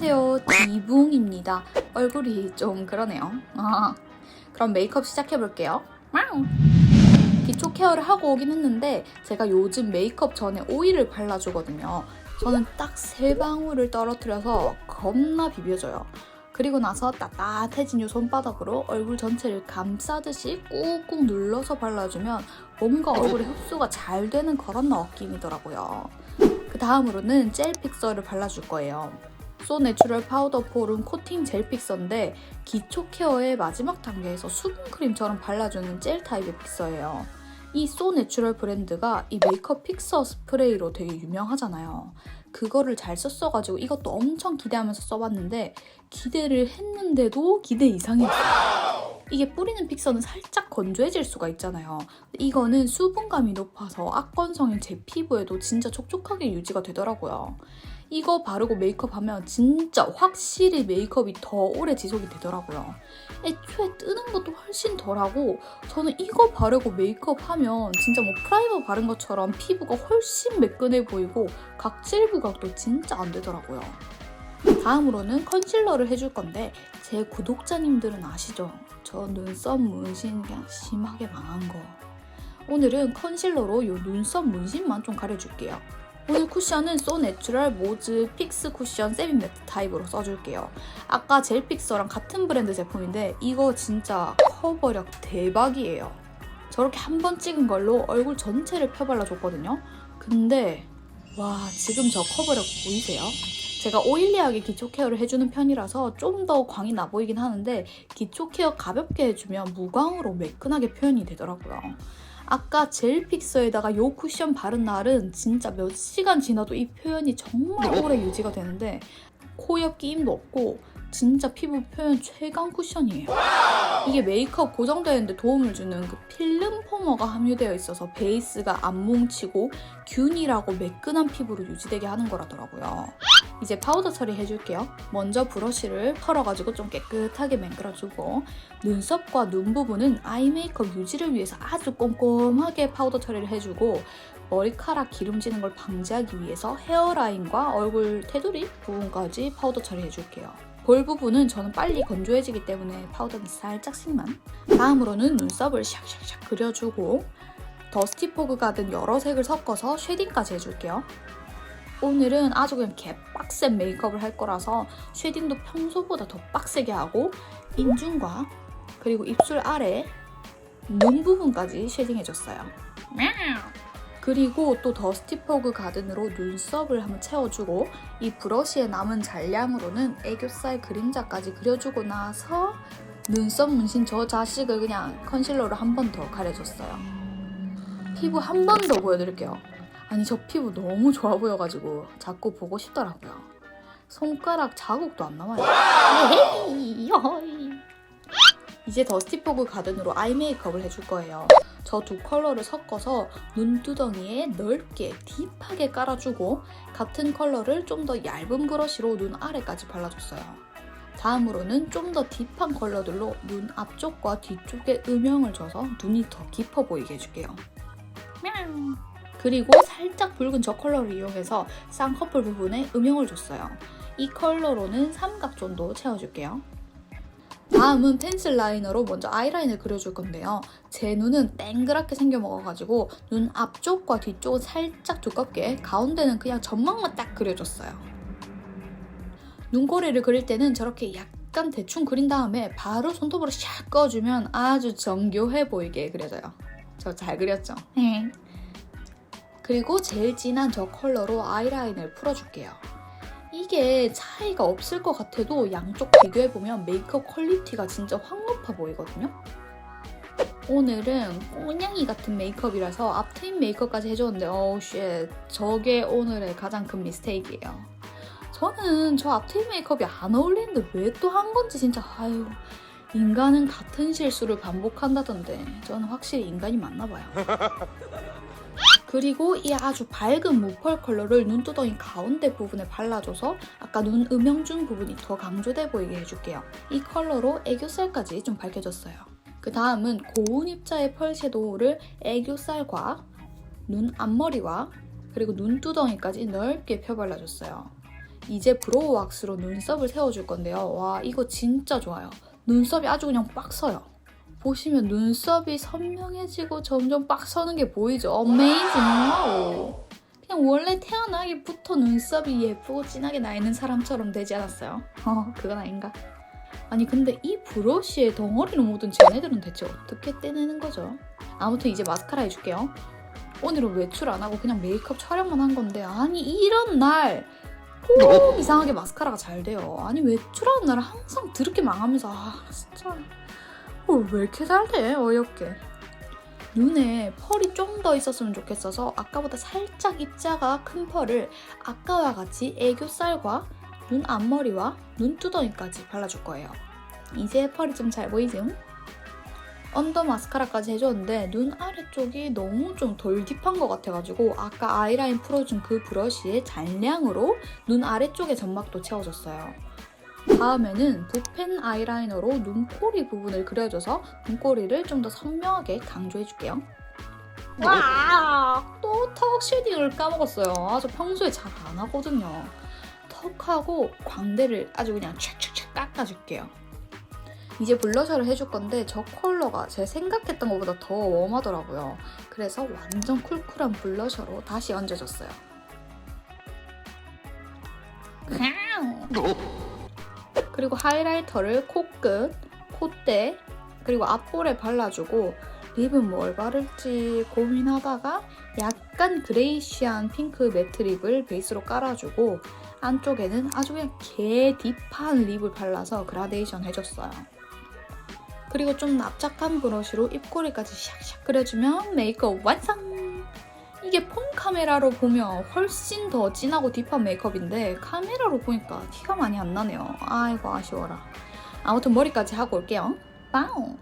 안녕하세요. 지붕입니다. 얼굴이 좀 그러네요. 아, 그럼 메이크업 시작해볼게요. 기초 케어를 하고 오긴 했는데 제가 요즘 메이크업 전에 오일을 발라주거든요. 저는 딱 세 방울을 떨어뜨려서 겁나 비벼줘요. 그리고 나서 따뜻해진 이 손바닥으로 얼굴 전체를 감싸듯이 꾹꾹 눌러서 발라주면 뭔가 얼굴에 흡수가 잘 되는 그런 느낌이더라고요. 그 다음으로는 젤 픽서를 발라줄 거예요. 소 내추럴 파우더 폼 코팅 젤 픽서인데 기초 케어의 마지막 단계에서 수분 크림처럼 발라주는 젤 타입의 픽서예요. 이 소 내추럴 브랜드가 이 메이크업 픽서 스프레이로 되게 유명하잖아요. 그거를 잘 썼어가지고 이것도 엄청 기대하면서 써봤는데 기대를 했는데도 기대 이상이었어요. 이게 뿌리는 픽서는 살짝 건조해질 수가 있잖아요. 이거는 수분감이 높아서 악건성인 제 피부에도 진짜 촉촉하게 유지가 되더라고요. 이거 바르고 메이크업 하면 진짜 확실히 메이크업이 더 오래 지속이 되더라고요. 애초에 뜨는 것도 훨씬 덜하고 저는 이거 바르고 메이크업 하면 진짜 뭐 프라이머 바른 것처럼 피부가 훨씬 매끈해 보이고 각질 부각도 진짜 안 되더라고요. 다음으로는 컨실러를 해줄 건데 제 구독자님들은 아시죠? 저 눈썹 문신 그냥 심하게 망한 거. 오늘은 컨실러로 이 눈썹 문신만 좀 가려줄게요. 오늘 쿠션은 소 내추럴 모즈 픽스 쿠션 세빈 매트 타입으로 써줄게요. 아까 젤 픽서랑 같은 브랜드 제품인데 이거 진짜 커버력 대박이에요. 저렇게 한 번 찍은 걸로 얼굴 전체를 펴발라줬거든요. 근데 와 지금 저 커버력 보이세요? 제가 오일리하게 기초 케어를 해주는 편이라서 좀 더 광이 나 보이긴 하는데 기초 케어 가볍게 해주면 무광으로 매끈하게 표현이 되더라고요. 아까 젤 픽서에다가 요 쿠션 바른 날은 진짜 몇 시간 지나도 이 표현이 정말 오래 유지가 되는데 코 옆 끼임도 없고 진짜 피부 표현 최강 쿠션이에요. 이게 메이크업 고정되는데 도움을 주는 그 필름 포머가 함유되어 있어서 베이스가 안 뭉치고 균일하고 매끈한 피부로 유지되게 하는 거라더라고요. 이제 파우더 처리해줄게요. 먼저 브러쉬를 털어가지고 좀 깨끗하게 맹글어주고 눈썹과 눈 부분은 아이 메이크업 유지를 위해서 아주 꼼꼼하게 파우더 처리를 해주고 머리카락 기름지는 걸 방지하기 위해서 헤어라인과 얼굴 테두리 부분까지 파우더 처리해줄게요. 볼 부분은 저는 빨리 건조해지기 때문에 파우더는 살짝씩만 다음으로는 눈썹을 샥샥샥 그려주고 더스티 포그 가 든 여러 색을 섞어서 쉐딩까지 해줄게요. 오늘은 아주 그냥 개빡센 메이크업을 할 거라서 쉐딩도 평소보다 더 빡세게 하고 인중과 그리고 입술 아래 눈 부분까지 쉐딩해줬어요. 그리고 또 더스티 포그 가든으로 눈썹을 한번 채워주고 이 브러쉬에 남은 잔량으로는 애교살 그림자까지 그려주고 나서 눈썹 문신 저 자식을 그냥 컨실러로 한 번 더 가려줬어요. 피부 한 번 더 보여드릴게요. 아니 저 피부 너무 좋아 보여가지고 자꾸 보고 싶더라고요. 손가락 자국도 안 남아요. 이제 더스티 포그 가든으로 아이 메이크업을 해줄 거예요. 저 두 컬러를 섞어서 눈두덩이에 넓게 딥하게 깔아주고 같은 컬러를 좀 더 얇은 브러쉬로 눈 아래까지 발라줬어요. 다음으로는 좀 더 딥한 컬러들로 눈 앞쪽과 뒤쪽에 음영을 줘서 눈이 더 깊어 보이게 해줄게요. 그리고 살짝 붉은 저 컬러를 이용해서 쌍꺼풀 부분에 음영을 줬어요. 이 컬러로는 삼각존도 채워줄게요. 다음은 펜슬 라이너로 먼저 아이라인을 그려줄 건데요. 제 눈은 땡그랗게 생겨 먹어가지고 눈 앞쪽과 뒤쪽은 살짝 두껍게 가운데는 그냥 점막만 딱 그려줬어요. 눈꼬리를 그릴 때는 저렇게 약간 대충 그린 다음에 바로 손톱으로 샥 꺼주면 아주 정교해 보이게 그려져요. 저 잘 그렸죠? 그리고 제일 진한 저 컬러로 아이라인을 풀어줄게요. 이게 차이가 없을 것 같아도 양쪽 비교해보면 메이크업 퀄리티가 진짜 확 높아 보이거든요? 오늘은 꼬냥이 같은 메이크업이라서 앞트임 메이크업까지 해줬는데 어우 쉣 저게 오늘의 가장 큰 미스테이크예요. 저는 저 앞트임 메이크업이 안 어울리는데 왜 또 한 건지 진짜 아유 인간은 같은 실수를 반복한다던데 저는 확실히 인간이 맞나 봐요. 그리고 이 아주 밝은 무펄 컬러를 눈두덩이 가운데 부분에 발라줘서 아까 눈 음영 준 부분이 더 강조돼 보이게 해줄게요. 이 컬러로 애교살까지 좀 밝혀줬어요. 그 다음은 고운 입자의 펄 섀도우를 애교살과 눈 앞머리와 그리고 눈두덩이까지 넓게 펴발라줬어요. 이제 브로우 왁스로 눈썹을 세워줄 건데요. 와 이거 진짜 좋아요. 눈썹이 아주 그냥 빡 서요. 보시면 눈썹이 선명해지고 점점 빡 서는 게 보이죠? 와우. 그냥 원래 태어나기부터 눈썹이 예쁘고 진하게 나 있는 사람처럼 되지 않았어요? 어, 그건 아닌가? 아니 근데 이 브러쉬에 덩어리를 묻은 쟤네들은 대체 어떻게 떼내는 거죠? 아무튼 이제 마스카라 해줄게요. 오늘은 외출 안 하고 그냥 메이크업 촬영만 한 건데 아니 이런 날 꼭 이상하게 마스카라가 잘 돼요. 아니 외출하는 날은 항상 드럽게 망하면서 아 진짜 어, 왜 이렇게 잘 돼? 어이없게. 눈에 펄이 좀 더 있었으면 좋겠어서 아까보다 살짝 입자가 큰 펄을 아까와 같이 애교살과 눈 앞머리와 눈두덩이까지 발라줄 거예요. 이제 펄이 좀 잘 보이죠? 언더 마스카라까지 해줬는데 눈 아래쪽이 너무 좀 덜 딥한 것 같아가지고 아까 아이라인 풀어준 그 브러쉬의 잔량으로 눈 아래쪽의 점막도 채워줬어요. 다음에는 붓펜 아이라이너로 눈꼬리 부분을 그려줘서 눈꼬리를 좀 더 선명하게 강조해줄게요. 와! 또 턱 쉐딩을 까먹었어요. 아주 평소에 잘 안 하거든요. 턱하고 광대를 아주 그냥 촥촥촥 깎아줄게요. 이제 블러셔를 해줄 건데 저 컬러가 제 생각했던 것보다 더 웜하더라고요. 그래서 완전 쿨쿨한 블러셔로 다시 얹어줬어요. 그리고 하이라이터를 코끝, 콧대, 그리고 앞볼에 발라주고 립은 뭘 바를지 고민하다가 약간 그레이시한 핑크 매트 립을 베이스로 깔아주고 안쪽에는 아주 그냥 개 딥한 립을 발라서 그라데이션 해줬어요. 그리고 좀 납작한 브러쉬로 입꼬리까지 샥샥 그려주면 메이크업 완성! 이게 폰 카메라로 보면 훨씬 더 진하고 딥한 메이크업인데 카메라로 보니까 티가 많이 안 나네요. 아이고 아쉬워라. 아무튼 머리까지 하고 올게요. 빵!